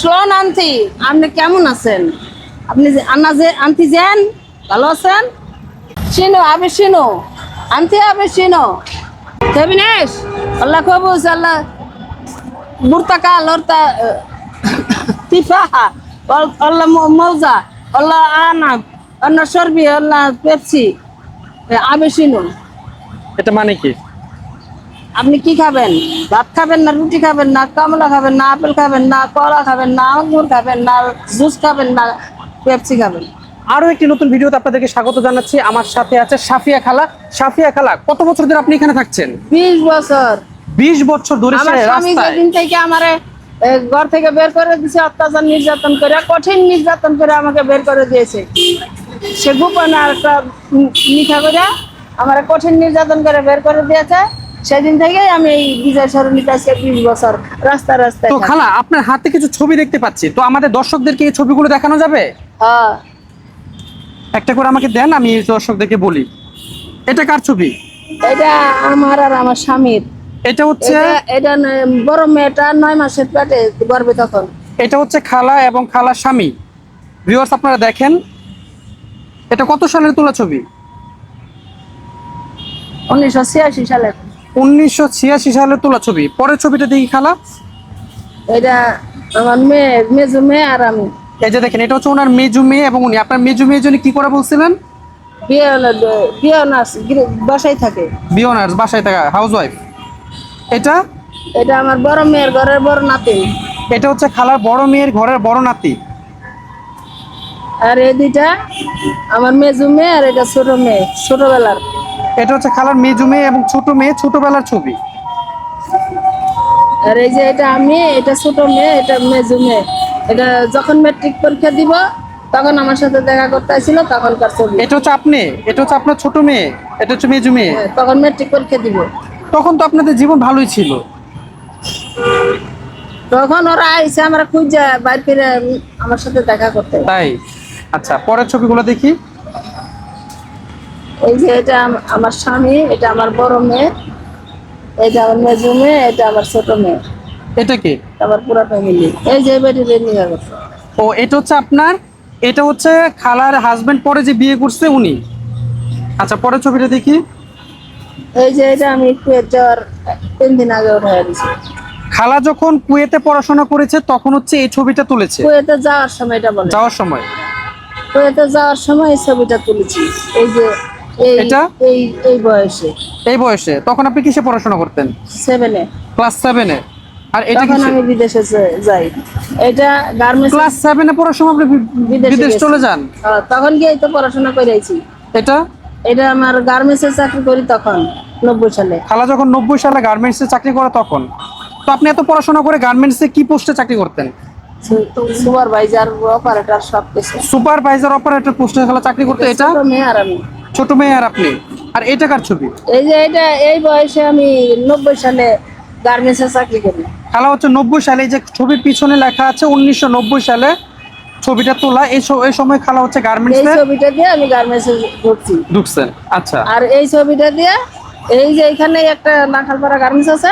শোন আন্টি, আপনি কেমন আছেন? আপনি আন্না যে আন্টি যেন, ভালো আছেন? শিনো আবে শিনো আন্টি আবে শিনো তেবিনেশ আল্লাহ কবুস আল্লাহ বুরতাকা লরতা অল- আল্লাহ মৌজা, আল্লাহ আনাব আল্লাহ সরবি, আল্লাহ পেপসি। আবে শিনো এটা মানে কি? আপনি কি খাবেন? ভাত খাবেন না রুটি খাবেন না কমলা খাবেন না আপেল খাবেন না কলা খাবেন না আঙুর খাবেন না জুস খাবেন না পেপসি খাবেন। আরও একটি নতুন ভিডিওতে আপনাদেরকে স্বাগত জানাচ্ছি। আমার সাথে আছে সাফিয়া খালা। সাফিয়া খালা কত বছর ধরে আপনি এখানে থাকছেন? বিশ বছর। বিশ বছর ধরে যেদিন থেকে আমারে ঘর থেকে বের করে দিয়েছে অত্যাচার নির্যাতন করে কঠিন নির্যাতন করে আমাকে বের করে দিয়েছে। সে গোপনে আর একটা মিঠা করে আমার কঠিন নির্যাতন করে বের করে দিয়েছে। সেদিন থেকেই আমি এই বিজয় সরণিতে আজকে বিশ বছর রাস্তা রাস্তায় তো খালা আপনার হাতে কিছু ছবি দেখতে পাচ্ছি। তো আমাদের দর্শকদেরকে এই ছবিগুলো দেখানো যাবে? হ্যাঁ। একটা করে আমাকে দেন আমি দর্শকদেরকে বলি। এটা কার ছবি? এটা আমার আর আমার স্বামীর। এটা হচ্ছে এটা বড় মেয়েটা নয় মাসের পেটে গর্বে তখন। এটা হচ্ছে খালা এবং খালার স্বামী। ভিউয়ার্স আপনারা দেখেন। এটা কত সালের তোলা ছবি? উনিশশো ছিয়াশি সালে উনিশশো ছিয়াশি সালের তোলা ছবি। পরের ছবিটা দেখি খালা। এটা আমার মেয়ে মেজু মেয়ে আর আমি। এই যে দেখেন এটা হচ্ছে ওনার মেজু মেয়ে এবং উনি। আপনার মেজু মেয়ের জন্য কি করে বলছিলেন? বিয়ে বিয়ে নার্স বাসায় থাকে। বিওনার্স বাসায় থাকা হাউস ওয়াইফ এটা? এটা আমার বড় মেয়ের ঘরের বড় নাতি। এটা হচ্ছে খালার বড় মেয়ের ঘরের বড় নাতি। আর এই দুইটা আমার মেজু মেয়ে আর এটা ছোট মেয়ে ছোটবেলার। এটা হচ্ছে খালার মেজু মেয়ে এবং ছোট মেয়ে ছোটবেলার ছবি। আর এই যে এটা আমি এটা ছোট মেয়ে এটা মেজু মেয়ে এটা যখন ম্যাট্রিক পরীক্ষা দিব তখন আমার সাথে দেখা করতে আসছিল তখনকার ছবি। এটা হচ্ছে আপনি এটা হচ্ছে আপনার ছোট মেয়ে এটা হচ্ছে মেজু মেয়ে হ্যাঁ, তখন ম্যাট্রিক পরীক্ষা দিব। তখন তো আপনাদের জীবন ভালোই ছিল। তখন ওরা আইসে আমরা খুঁজে বাইর ফিরে আমার সাথে দেখা করতে। তাই? আচ্ছা পরের ছবিগুলো দেখি। এই যে এটা আমার স্বামী এটা আমার বড় মেয়ে এটা আমার মেজু মেয়ে এটা আমার ছোট মেয়ে। এটা কি? আমার পুরো ফ্যামিলি এই যে বেটি নিয়ে গেছে। ও এটা হচ্ছে আপনার এটা হচ্ছে খালার হাজবেন্ড পরে যে বিয়ে করছে উনি। আচ্ছা পরের ছবিটা দেখি। এই যে এটা আমি কুয়েত যাওয়ার তিন দিন আগে উঠে দিছি। খালা যখন কুয়েতে পড়াশোনা করেছে তখন হচ্ছে এই ছবিটা তুলেছে। কুয়েতে যাওয়ার সময় এটা বলে। যাওয়ার সময়। কুয়েতে যাওয়ার সময় এই ছবিটা তুলেছি। এই যে এটা? এই এই বয়সে। এই বয়সে। তখন আপনি কিসে পড়াশোনা করতেন? সেভেনে ক্লাস সেভেনে আর এটা কিসে? আমি বিদেশে যাই। এটা গার্মেন্টস ক্লাস সেভেনে পড়ার সময় আপনি বিদেশে চলে যান? তখন গিয়ে তো পড়াশোনা করে এটা? এটা আমার গার্মেন্টসে চাকরি করি তখন নব্বই সালে। খালা যখন নব্বই সালে গার্মেন্টসে চাকরি করে তখন। তো আপনি এত পড়াশোনা করে গার্মেন্টসে কি পোস্টে চাকরি করতেন? সুপারভাইজার অপারেটর সব কিছু সুপারভাইজার অপারেটর পোস্টে খালা চাকরি করতে এটা? মেয়ে আর আমি। ছোট মেয়ে আর আপনি? আর এটা কার ছবি? এই যে এটা এই বয়সে আমি নব্বই সালে গার্মেন্টসে চাকরি করি। খালা হচ্ছে নব্বই সালে এই যে ছবির পিছনে লেখা আছে উনিশশো নব্বই সালে ছবিটা তোলা। এই এই সময় খালা হচ্ছে এই ছবিটা দিয়ে আমি গার্মেন্টসে ঢুকছি। ঢুকছেন আচ্ছা। আর এই ছবিটা দিয়ে এই যে এখানে একটা নাখালপাড়া গার্মেন্টস আছে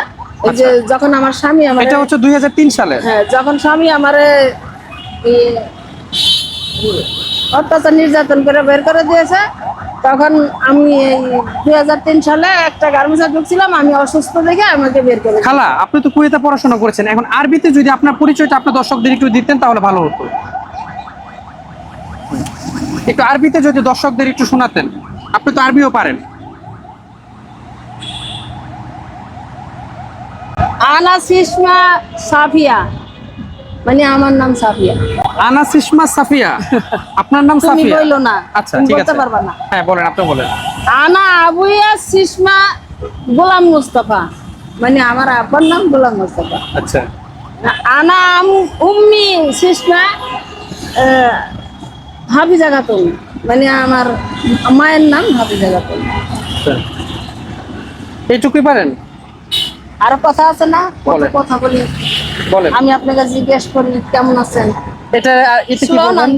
এই যে যখন আমার স্বামী আমার এটা হচ্ছে দুই হাজার তিন সালে? হ্যাঁ যখন স্বামী আমারে অত্যাচার নির্যাতন করে বের করে দিয়েছে তখন আমি এই দুই হাজার তিন সালে একটা গার্মেন্টসে ঢুকছিলাম আমি অসুস্থ দেখে আমাকে বের করে খালা আপনি তো কুয়েতে পড়াশোনা করেছেন। এখন আরবিতে যদি আপনার পরিচয়টা আপনার দর্শকদের একটু দিতেন তাহলে ভালো হতো। একটু আরবিতে যদি দর্শকদের একটু শোনাতেন। আপনি তো আরবিও পারেন। আনা সিসমা সাফিয়া। মানে আমার নাম সাফিয়া। আনা সিসমা সাফিয়া? আপনার নাম তুমি সাফিয়া? না। আচ্ছা তুমি ঠিক আছে। পারবা না। হ্যাঁ বলেন আপনি বলেন। আনা আবুয়া সিসমা গোলাম মুস্তফা। মানে আমার আব্বার নাম গোলাম মুস্তফা। আচ্ছা। আনা আম- উম্মি সিসমা হাফিজা খাতুন। মানে আমার মায়ের নাম হাফিজা খাতুন। এইটুকুই পারেন? আরও কথা আছে না? কথা বলি? আমি আপনাকে জিজ্ঞেস করি কেমন আছেন? এটা এটা কি স্লো বলবেন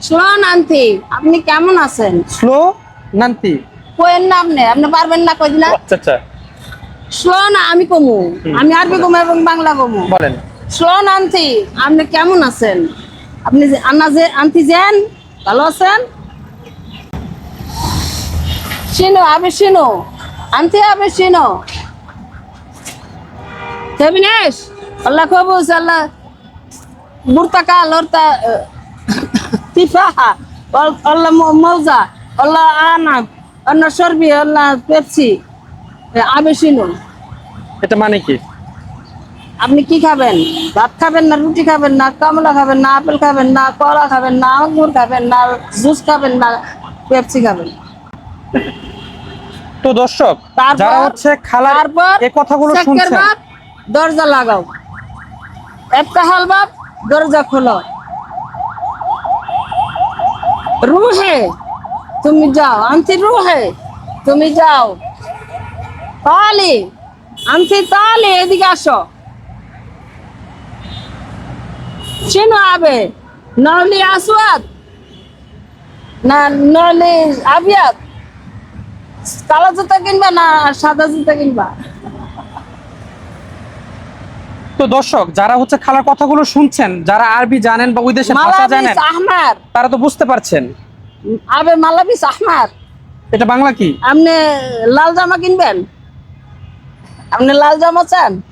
স্লো নান্তি আপনি কেমন আছেন? স্লো নান্তি কোয়ের নাম নেই আপনি পারবেন না কই দিনা আচ্ছা আচ্ছা। স্লো না আমি কমু। আমি আরবি কমু এবং বাংলা কমু। বলেন। শোন আন্টি আপনি কেমন আছেন? আপনি যে- আন্না যে আন্টি যেন ভালো আছেন? শিনো আবে শিনো। আন্টি আবে শিনো। তেবিনেশ আল্লাহ কবুস আল্লাহ। লরতা তিফাহা আল্লাহ মৌজা আল্লাহ আনাম আল্লাহ সরবি আল্লাহ পেপসি আবেশিনো। এটা মানে কি? আপনি কি খাবেন? ভাত খাবেন না রুটি খাবেন না কমলা খাবেন না আপেল খাবেন না কলা খাবেন না আঙ্গুর খাবেন না জুস খাবেন না পেপসি খাবেন? তো দর্শক তারপর- যারা হচ্ছে খালার এই কথাগুলো শুনছেন। দরজা লাগাও। একটা বাপ, দরজা খোলো। রুহে, তুমি যাও। আনতি রুহে, তুমি যাও। তালি আনতি তালি, এদিকে আসো। চিনো আবে, নলি আসওয়াদ না, নলি আবিয়াত? কালো জুতা কিনবা না সাদা জুতা কিনবা? তো দর্শক যারা হচ্ছে খালার কথাগুলো শুনছেন যারা আরবি জানেন বা ওই দেশের ভাষা জানেন আহমার। তারা তো বুঝতে পারছেন। আবে মালাবিস আহমার। এটা বাংলা কি? আপনি লাল জামা কিনবেন? আপনি লাল জামা চান?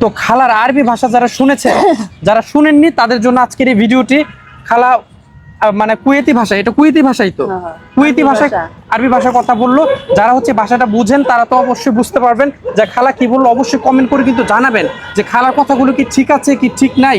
তো খালার আরবি ভাষা যারা শুনেছেন যারা শুনেননি তাদের জন্য আজকের এই ভিডিওটি খালা মানে কুয়েতি ভাষা এটা কুয়েতি ভাষাই তো। হ্যাঁ, কুয়েতি ভাষায় ভাষা। আরবি ভাষায় কথা বলল। যারা হচ্ছে ভাষাটা বুঝেন তারা তো অবশ্যই বুঝতে পারবেন যে খালা কি বলল অবশ্যই কমেন্ট করে কিন্তু জানাবেন যে খালার কথাগুলো কি ঠিক আছে কি ঠিক নাই।